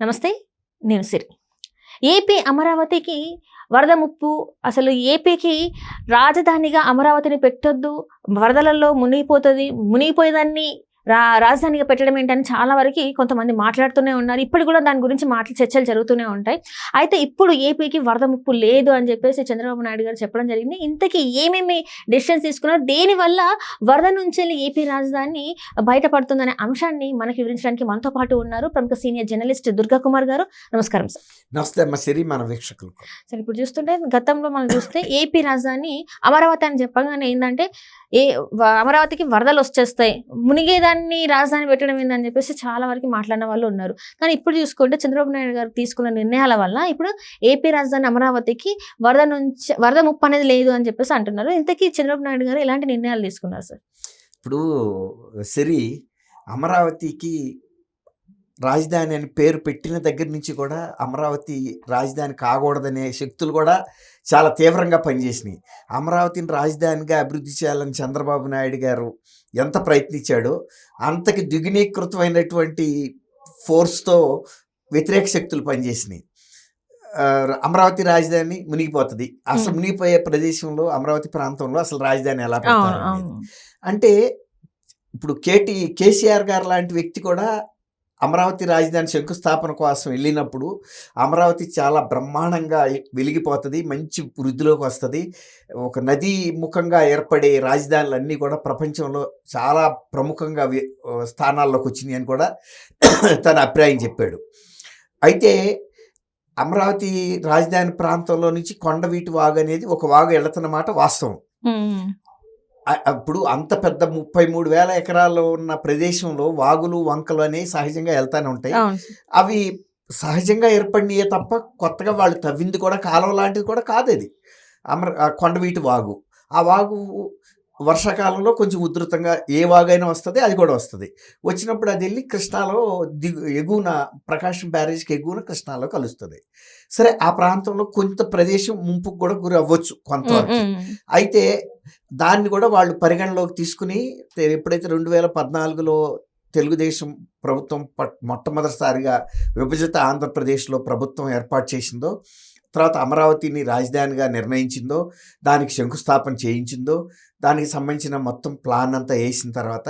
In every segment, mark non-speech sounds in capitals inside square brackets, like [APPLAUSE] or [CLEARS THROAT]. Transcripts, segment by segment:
నమస్తే నేను సిరి. ఏపీ అమరావతికి వరద ముప్పు అసలు ఏపీకి రాజధానిగా అమరావతిని పెట్టొద్దు వరదలలో మునిగిపోతుంది మునిగిపోయేదాన్ని రా రాజధానిగా పెట్టడం ఏంటని చాలా వరకు కొంతమంది మాట్లాడుతూనే ఉన్నారు. ఇప్పుడు కూడా దాని గురించి మాటలు చర్చలు జరుగుతూనే ఉంటాయి. అయితే ఇప్పుడు ఏపీకి వరద ముప్పు లేదు అని చెప్పేసి చంద్రబాబు నాయుడు గారు చెప్పడం జరిగింది. ఇంతకీ ఏమేమి డెసిషన్స్ తీసుకున్నారు? దేనివల్ల వరద నుంచి వెళ్ళి ఏపీ రాజధాని బయటపడుతుందనే అంశాన్ని మనకి వివరించడానికి మనతో పాటు ఉన్నారు ప్రముఖ సీనియర్ జర్నలిస్ట్ దుర్గా కుమార్ గారు. నమస్కారం సార్. నమస్తే అమ్మ సిరి మన వీక్షకులకు. సరే ఇప్పుడు చూస్తుంటే గతంలో మనం చూస్తే ఏపీ రాజధాని అమరావతి అని చెప్పగానే ఏంటంటే ఏ అమరావతికి వరదలు వచ్చేస్తాయి. మునిగేదాన్ని రాజధాని పెట్టడం ఏందని చెప్పేసి చాలా వరకు మాట్లాడిన వాళ్ళు ఉన్నారు. కానీ ఇప్పుడు చూసుకుంటే చంద్రబాబు నాయుడు గారు తీసుకున్న నిర్ణయాల వల్ల ఇప్పుడు ఏపీ రాజధాని అమరావతికి వరద నుంచి వరద ముప్పు అనేది లేదు అని చెప్పేసి అంటున్నారు. ఇంతకీ చంద్రబాబు నాయుడు గారు ఎలాంటి నిర్ణయాలు తీసుకున్నారు సార్? ఇప్పుడు సిరి అమరావతికి రాజధాని అని పేరు పెట్టిన దగ్గర నుంచి కూడా అమరావతి రాజధాని కాకూడదనే శక్తులు కూడా చాలా తీవ్రంగా పనిచేసినాయి. అమరావతిని రాజధానిగా అభివృద్ధి చేయాలని చంద్రబాబు నాయుడు గారు ఎంత ప్రయత్నించాడో అంతకి ద్విగుణీకృతమైనటువంటి ఫోర్స్తో వ్యతిరేక శక్తులు పనిచేసినాయి. అమరావతి రాజధాని మునిగిపోతుంది. అసలు. మునిగిపోయే ప్రదేశంలో అమరావతి ప్రాంతంలో అసలు రాజధాని ఎలా పెడతారు అంటే ఇప్పుడు కేటీ కేసీఆర్ గారు లాంటి వ్యక్తి కూడా అమరావతి రాజధాని శంకుస్థాపన కోసం వెళ్ళినప్పుడు అమరావతి చాలా బ్రహ్మాండంగా వెలిగిపోతుంది మంచి వృద్ధిలోకి వస్తుంది. ఒక నదీ ముఖంగా ఏర్పడే రాజధానులన్నీ కూడా ప్రపంచంలో చాలా ప్రముఖంగా స్థానాల్లోకి వచ్చినాయి అని కూడా తన అభిప్రాయం చెప్పాడు. అయితే అమరావతి రాజధాని ప్రాంతంలో నుంచి కొండవీటి వాగు అనేది ఒక వాగు వెళుతున్నమాట వాస్తవం. అప్పుడు అంత పెద్ద ముప్పై మూడు వేల ఎకరాల్లో ఉన్న ప్రదేశంలో వాగులు వంకలు అనేవి సహజంగా వెళ్తానే ఉంటాయి. అవి సహజంగా ఏర్పడినయే తప్ప కొత్తగా వాళ్ళు తవ్వింది కూడా కాలువ లాంటిది కూడా కాదు అది. అమర ఆ కొండవీటి వాగు. ఆ వాగు వర్షాకాలంలో కొంచెం ఉధృతంగా ఏ వాగైనా వస్తుంది అది కూడా వస్తుంది. వచ్చినప్పుడు అది వెళ్ళి కృష్ణాలో దిగు ఎగువన ప్రకాశం బ్యారేజ్కి ఎగువన కృష్ణాలో కలుస్తుంది. సరే ఆ ప్రాంతంలో కొంత ప్రదేశం ముంపుకు కూడా గురి అవ్వచ్చు కొంతవరకు. అయితే దాన్ని కూడా వాళ్ళు పరిగణలోకి తీసుకుని ఎప్పుడైతే రెండు వేల పద్నాలుగులో తెలుగుదేశం ప్రభుత్వం పట్- మొట్టమొదటిసారిగా విభజిత ఆంధ్రప్రదేశ్లో ప్రభుత్వం ఏర్పాటు చేసిందో తర్వాత అమరావతిని రాజధానిగా నిర్ణయించిందో దానికి శంకుస్థాపన చేయించిందో దానికి సంబంధించిన మొత్తం ప్లాన్ అంతా వేసిన తర్వాత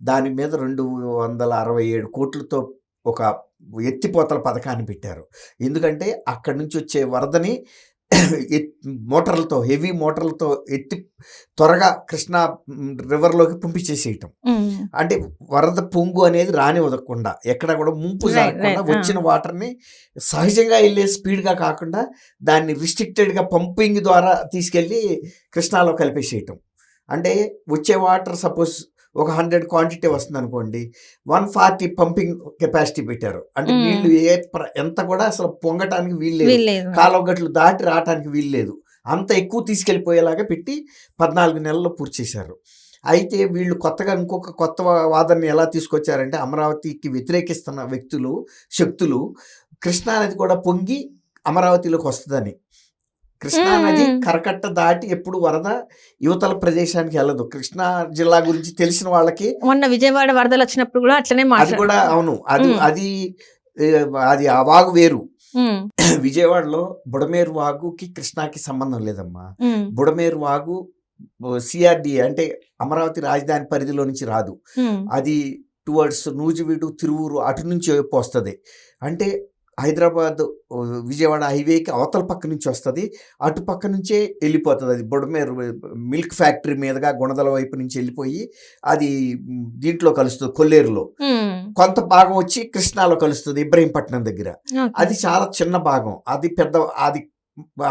దాని మీద రెండు వందల అరవై ఏడు కోట్లతో ఒక ఎత్తిపోతల పథకాన్ని పెట్టారు. ఎందుకంటే అక్కడి నుంచి వచ్చే వరదని ఎత్- మోటార్లతో హెవీ మోటార్లతో ఎత్తి త్వరగా కృష్ణా రివర్లోకి పంపించేసేయటం. అంటే వరద పొంగు అనేది రాని వదలకుండా ఎక్కడ కూడా ముంపు జరగకుండా వచ్చిన వాటర్ని సహజంగా వెళ్ళే స్పీడ్గా కాకుండా దాన్ని రిస్ట్రిక్టెడ్గా పంపింగ్ ద్వారా తీసుకెళ్ళి కృష్ణాలో కలిపేసేయటం. అంటే వచ్చే వాటర్ సపోజ్ ఒక హండ్రెడ్ క్వాంటిటీ వస్తుంది అనుకోండి వన్ ఫార్టీ పంపింగ్ కెపాసిటీ పెట్టారు. అంటే Hmm. నీళ్ళు ఏ ఎంత కూడా అసలు పొంగటానికి వీల్లేదు వీల్లేదు కాలువ గట్లు దాటి రావటానికి వీల్లేదు అంత ఎక్కువ తీసుకెళ్ళిపోయేలాగా పెట్టి పద్నాలుగు నెలల్లో పూర్తి చేశారు. అయితే వీళ్ళు కొత్తగా ఇంకొక కొత్త వాదనని ఎలా తీసుకొచ్చారంటే అమరావతికి వ్యతిరేకిస్తున్న వ్యక్తులు శక్తులు కృష్ణానది కూడా పొంగి అమరావతిలోకి వస్తుందని. కృష్ణానది. కరకట్ట దాటి ఎప్పుడు వరద యువతల ప్రదేశానికి వెళ్ళదు. కృష్ణా జిల్లా గురించి తెలిసిన వాళ్ళకి మొన్న విజయవాడ వరదలు వచ్చినప్పుడు కూడా అట్లనే అది కూడా అవును. అది. అది అది ఆ వాగు వేరు. [CLEARS THROAT] విజయవాడలో బుడమేరు వాగుకి కృష్ణాకి సంబంధం లేదమ్మా. బుడమేరు వాగు సిఆర్డి అంటే అమరావతి రాజధాని పరిధిలో నుంచి రాదు. అది టువర్డ్స్ నూజివీడు తిరువూరు అటు నుంచి వైపు వస్తుంది అంటే హైదరాబాద్ విజయవాడ హైవేకి అవతల పక్క నుంచి వస్తుంది. అటు పక్క నుంచే వెళ్ళిపోతుంది. అది బుడమేరు మిల్క్ ఫ్యాక్టరీ మీదుగా గుణదల వైపు నుంచి వెళ్ళిపోయి అది దీంట్లో కలుస్తుంది కొల్లేరులో. కొంత భాగం వచ్చి కృష్ణాలో కలుస్తుంది ఇబ్రహీంపట్నం దగ్గర. అది చాలా చిన్న భాగం. అది పెద్ద అది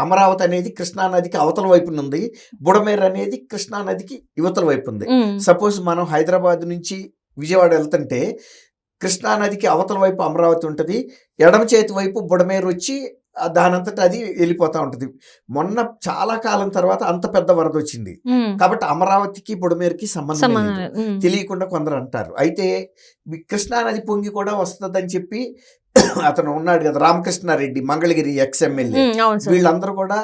అమరావతి అనేది కృష్ణా నదికి అవతల వైపున ఉంది. బుడమేరు అనేది కృష్ణా నదికి యువతల వైపు ఉంది. సపోజ్ మనం హైదరాబాద్ నుంచి విజయవాడ వెళ్తుంటే కృష్ణా నదికి అవతల వైపు అమరావతి ఉంటుంది ఎడమ చేతి వైపు బుడమేరు వచ్చి దానంతట అది వెళ్ళిపోతూ ఉంటుంది. మొన్న చాలా కాలం తర్వాత అంత పెద్ద వరద వచ్చింది. కాబట్టి అమరావతికి బుడమేరుకి సంబంధం. తెలియకుండా కొందరు అంటారు. అయితే కృష్ణానది పొంగి కూడా వస్తుందని చెప్పి అతను ఉన్నాడు కదా రామకృష్ణారెడ్డి మంగళగిరి ఎక్స్ ఎమ్మెల్యే వీళ్ళందరూ కూడా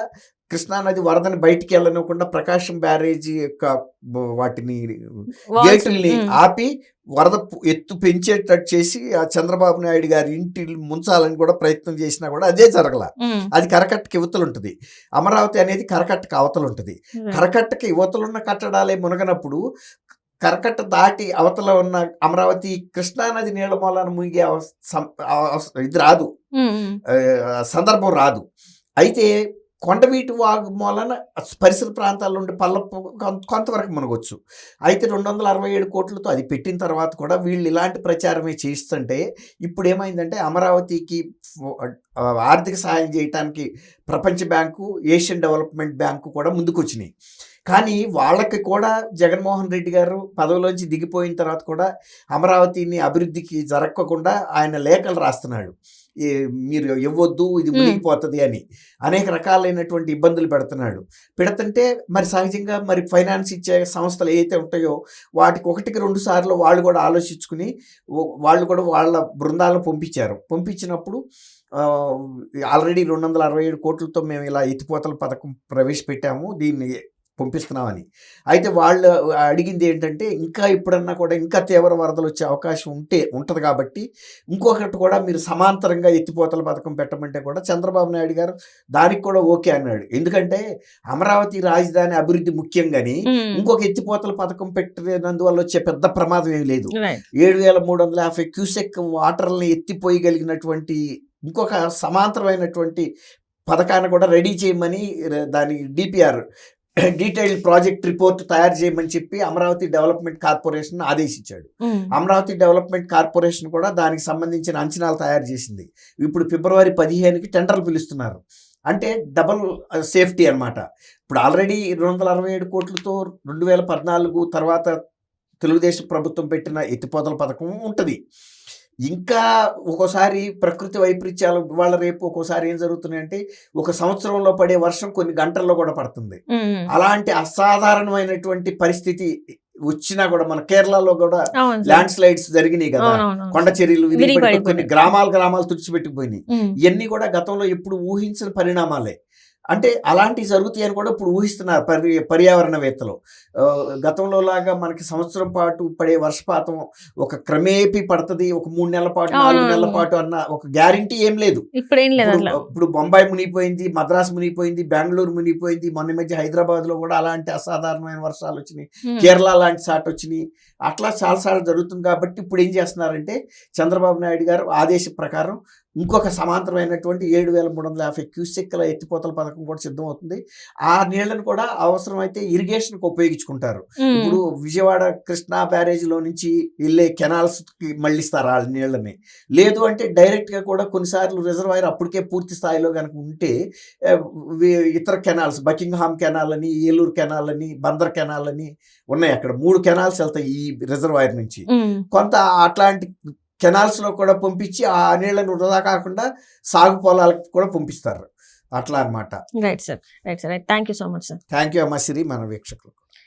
కృష్ణానది వరదని బయటికి వెళ్ళనివ్వకుండా ప్రకాశం బ్యారేజీ యొక్క వాటిని. గేటుల్ని. ఆపి వరద ఎత్తు పెంచేటట్టు చేసి ఆ చంద్రబాబు నాయుడు గారి ఇంటి ముంచాలని కూడా ప్రయత్నం చేసినా కూడా అదే జరగల. అది కరకట్టకి యువతలు ఉంటుంది అమరావతి అనేది కరకట్టకి అవతల ఉంటుంది కరకట్టకి యువతలున్న కట్టడాలే మునగనప్పుడు కరకట్ట దాటి అవతల ఉన్న అమరావతి కృష్ణానది నీళ్ళ మూలాన మునిగే ఇది రాదు. సందర్భం రాదు. అయితే కొండవీటి వాగు మూలన పరిసర ప్రాంతాల్లో ఉండే పల్ల కొంతవరకు మునగొచ్చు. అయితే రెండు వందల అరవై ఏడు కోట్లతో అది పెట్టిన తర్వాత కూడా వీళ్ళు ఇలాంటి ప్రచారమే చేస్తుంటే ఇప్పుడు ఏమైందంటే అమరావతికి ఆర్థిక సహాయం చేయడానికి ప్రపంచ బ్యాంకు ఏషియన్ డెవలప్మెంట్ బ్యాంకు కూడా ముందుకొచ్చినాయి. కానీ వాళ్ళకి కూడా జగన్మోహన్ రెడ్డి గారు పదవిలోంచి దిగిపోయిన తర్వాత కూడా అమరావతిని అభివృద్ధికి జరగకుండా ఆయన లేఖలు రాస్తున్నాడు. ఈ మీరు ఇవ్వద్దు ఇది. మునిగిపోతుంది అని అనేక రకాలైనటువంటి ఇబ్బందులు పెడుతున్నాడు. పెడుతుంటే మరి సహజంగా మరి ఫైనాన్స్ ఇచ్చే సంస్థలు ఏవైతే ఉంటాయో వాటికి ఒకటికి రెండు సార్లు వాళ్ళు కూడా ఆలోచించుకుని వాళ్ళు కూడా వాళ్ళ బృందాలను పంపించారు. పంపించినప్పుడు ఆల్రెడీ రెండు వందల అరవై ఏడు కోట్లతో మేము ఇలా ఎత్తిపోతల పథకం ప్రవేశపెట్టాము. దీన్ని పంపిస్తున్నామని అయితే వాళ్ళు అడిగింది ఏంటంటే ఇంకా ఇప్పుడన్నా కూడా ఇంకా తీవ్ర వరదలు వచ్చే అవకాశం ఉంటే ఉంటుంది కాబట్టి ఇంకొకటి కూడా మీరు సమాంతరంగా ఎత్తిపోతల పథకం పెట్టమంటే కూడా చంద్రబాబు నాయుడు గారు దానికి కూడా ఓకే అన్నాడు ఎందుకంటే అమరావతి రాజధాని అభివృద్ధి ముఖ్యం కానీ ఉమ్. ఇంకొక ఎత్తిపోతల పథకం పెట్టినందువల్ల వచ్చే పెద్ద ప్రమాదం ఏమి లేదు. ఏడు వేల మూడు వందల యాభై క్యూసెక్ వాటర్ని ఎత్తిపోయగలిగినటువంటి ఇంకొక సమాంతరమైనటువంటి పథకాన్ని కూడా రెడీ చేయమని దాని డిపిఆర్ డీటెయిల్ ప్రాజెక్ట్ రిపోర్ట్ తయారు చేయమని చెప్పి అమరావతి డెవలప్మెంట్ కార్పొరేషన్ ఆదేశించాడు. అమరావతి డెవలప్మెంట్ కార్పొరేషన్ కూడా దానికి సంబంధించిన అంచనాలు తయారు చేసింది. ఇప్పుడు ఫిబ్రవరి పదిహేనుకి టెండర్లు పిలుస్తున్నారు. అంటే డబల్ సేఫ్టీ అన్నమాట. ఇప్పుడు ఆల్రెడీ రెండు వందల అరవై ఏడు కోట్లతో రెండు వేల పద్నాలుగు తర్వాత తెలుగుదేశం ప్రభుత్వం పెట్టిన ఎత్తిపోతల పథకం ఉంటుంది. ఇంకా ఒక్కోసారి ప్రకృతి వైపరీత్యాలు ఇవాళ రేపు ఒక్కోసారి ఏం జరుగుతున్నాయంటే ఒక సంవత్సరంలో పడే వర్షం కొన్ని గంటల్లో కూడా పడుతుంది. అలాంటి అసాధారణమైనటువంటి పరిస్థితి వచ్చినా కూడా మన కేరళలో కూడా. ల్యాండ్ స్లైడ్స్ జరిగినాయి కదా. కొండ చర్యలు. కొన్ని గ్రామాలు గ్రామాలు తుడిచిపెట్టుకుపోయినాయి. ఇవన్నీ కూడా గతంలో ఎప్పుడు ఊహించిన పరిణామాలే అంటే అలాంటివి జరుగుతాయని కూడా ఇప్పుడు ఊహిస్తున్నారు పరి పర్యావరణవేత్తలు. గతంలో లాగా మనకి సంవత్సరం పాటు పడే వర్షపాతం ఒక క్రమేపీ పడుతుంది ఒక మూడు నెలల పాటు నాలుగు. నెలల పాటు అన్న ఒక గ్యారంటీ ఏం లేదు. ఇప్పుడు బొంబాయి మునిగిపోయింది మద్రాసు మునిగిపోయింది బెంగళూరు మునిగిపోయింది మొన్న మధ్య హైదరాబాద్లో కూడా అలాంటి అసాధారణమైన వర్షాలు వచ్చినాయి. కేరళ లాంటి సాట్ వచ్చినాయి. అట్లా చాలాసార్లు జరుగుతుంది కాబట్టి ఇప్పుడు ఏం చేస్తున్నారంటే చంద్రబాబు నాయుడు గారు ఆదేశ ప్రకారం ఇంకొక సమాంతరమైనటువంటి ఏడు వేల మూడు వందల యాభై క్యూసెక్ల ఎత్తిపోతల పథకం కూడా సిద్ధమవుతుంది. ఆ నీళ్ళను కూడా అవసరమైతే ఇరిగేషన్కి ఉపయోగించుకుంటారు. ఇప్పుడు విజయవాడ కృష్ణా బ్యారేజీలో నుంచి వెళ్ళే కెనాల్స్కి మళ్ళిస్తారు ఆ నీళ్ళని లేదు అంటే డైరెక్ట్గా కూడా కొన్నిసార్లు రిజర్వాయర్ అప్పటికే పూర్తి స్థాయిలో కనుక ఉంటే ఇతర కెనాల్స్ బకింగ్హామ్ కెనాల్ అని ఏలూరు కెనాల్ అని బందర్ కెనాల్ అని ఉన్నాయి అక్కడ. మూడు కెనాల్స్ వెళ్తాయి ఈ రిజర్వాయర్ నుంచి. కొంత అట్లాంటి కెనాల్స్లో కూడా పంపించి ఆ నీళ్ళను వృధా కాకుండా సాగు పొలాలకు కూడా పంపిస్తారు. అట్లా అన్నమాట. Right sir right sir. Thank you so much sir. Thank you అమ్మ సిరి మన వీక్షకులకు.